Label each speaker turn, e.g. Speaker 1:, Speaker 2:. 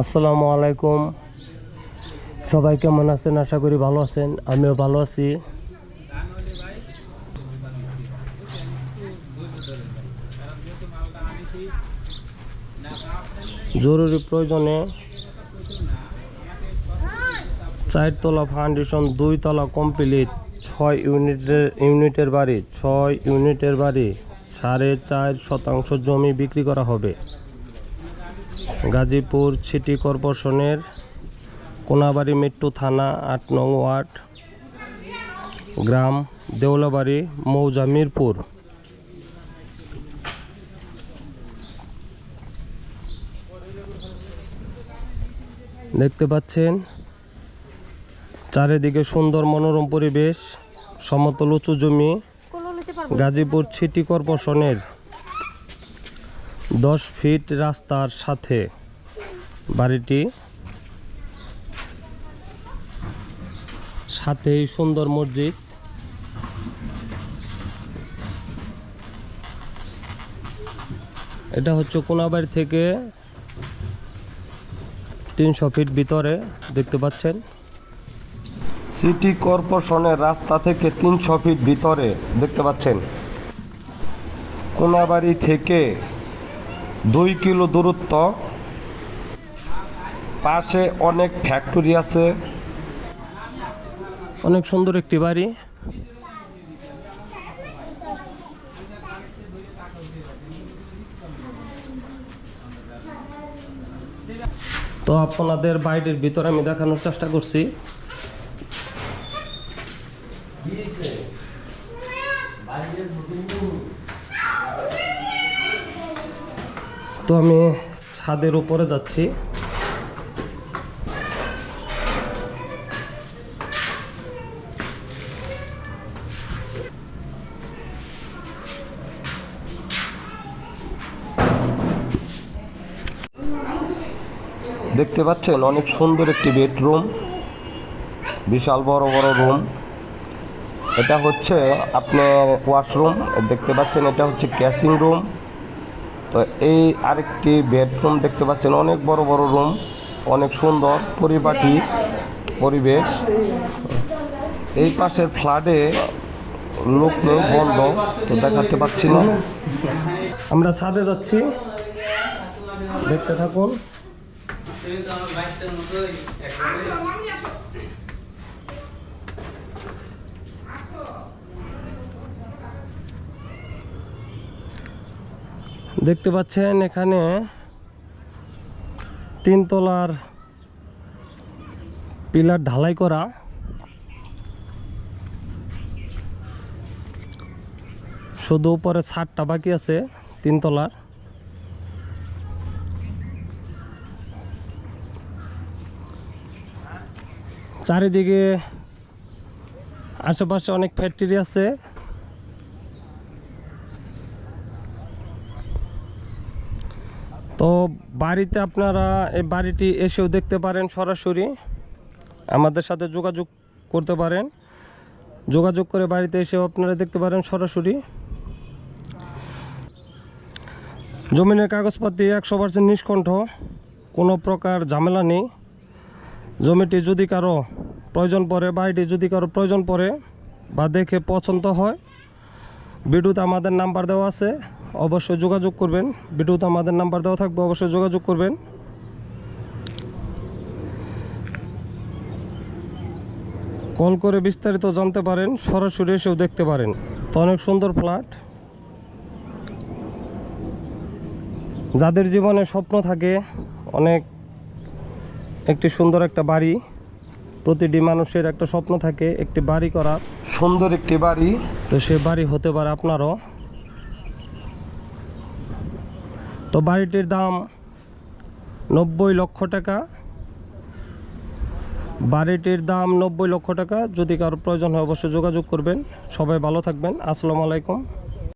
Speaker 1: আসসালামু আলাইকুম। সবাই কেমন আছেন? আশা করি ভালো আছেন। আমিও ভালো আছি। জরুরি প্রয়োজনে চারতলা ফাউন্ডেশন দুই তলা কমপ্লিট। ছয় ইউনিটের ইউনিটের বাড়ি। ছয় ইউনিটের বাড়ি। সাড়ে চার শতাংশ জমি বিক্রি করা হবে। গাজীপুর সিটি কর্পোরেশনের কোনাবাড়ি মেট্রো থানা আট নং ওয়ার্ড গ্রাম দেউলাবাড়ি মৌজা মিরপুর। দেখতে পাচ্ছেন চারিদিকে সুন্দর মনোরম পরিবেশ সমতল উঁচু জমি গাজীপুর সিটি কর্পোরেশনের দশ ফিট রাস্তার সাথে বাড়িটি সাথেই সুন্দর মসজিদ। এটা হচ্ছে কোনাবাড়ি থেকে তিনশো ফিট ভিতরে, দেখতে পাচ্ছেন। সিটি কর্পোরেশনের রাস্তা থেকে তিনশো ফিট ভিতরে, দেখতে পাচ্ছেন। কোনাবাড়ি থেকে দুই কিলো দূরত্ব। পাশে অনেক ফ্যাক্টরি আছে। অনেক সুন্দর একটি বাড়ি। তো আপনাদের বাইরের ভিতর আমি দেখানোর চেষ্টা করছি। তো আমি ছাদের উপরে যাচ্ছি। দেখতে পাচ্ছেন অনেক সুন্দর একটি বেডরুম, বিশাল বড় বড় রুম। এটা হচ্ছে আপনার ওয়াশরুম, দেখতে পাচ্ছেন এটা হচ্ছে ক্যাচিং রুম। তো এই আরেকটি বেডরুম দেখতে পাচ্ছেন, অনেক বড় বড় রুম অনেক সুন্দর, পরিপাটি পরিবেশ। এই পাশের ফ্ল্যাটে লোক নেই, বন্ধ, তো দেখাতে পাচ্ছি না। আমরা ছাদে যাচ্ছি। দেখতে থাকুন। দেখতে পাচ্ছেন এখানে তিনতলার পিলার ঢালাই করা। শুধু উপরে ছাদটা বাকি আছে তিনতলার। চারিদিকে আশেপাশে অনেক ফ্যাক্টরি আছে তো বাড়িতে আপনারা এই বাড়িটি এসেও দেখতে পারেন সরাসরি। আমাদের সাথে যোগাযোগ করতে পারেন। যোগাযোগ করে বাড়িতে এসেও আপনারা দেখতে পারেন সরাসরি। জমিনের কাগজপাতি একশো পার্সেন্ট নিষ্কণ্ঠ, কোনো প্রকার ঝামেলা নেই। জমিটি যদি কারও প্রয়োজন পড়ে, বাড়িটি যদি কারও প্রয়োজন পড়ে বা দেখে পছন্দ হয় ভিডিওতে আমাদের নাম্বার দেওয়া আছে। অবশ্যই যোগাযোগ করবেন। ভিডিওতে আমাদের নাম্বার দেওয়া থাকবে, অবশ্যই যোগাযোগ করবেন। কল করে বিস্তারিত জানতে পারেন, সরাসরি এসেও দেখতে পারেন। তো অনেক সুন্দর ফ্ল্যাট। যাদের জীবনে স্বপ্ন থাকে, অনেক একটি সুন্দর একটা বাড়ি, প্রতিটি মানুষের একটা স্বপ্ন থাকে একটি বাড়ি করার। সুন্দর একটি বাড়ি। তো সে বাড়ি হতে পারে আপনারও। তো বাড়িটির দাম নব্বই লক্ষ টাকা। বাড়িটির দাম নব্বই লক্ষ টাকা। যদি কারোর প্রয়োজন হয় অবশ্যই যোগাযোগ করবেন। সবাই ভালো থাকবেন। আসসালামু আলাইকুম।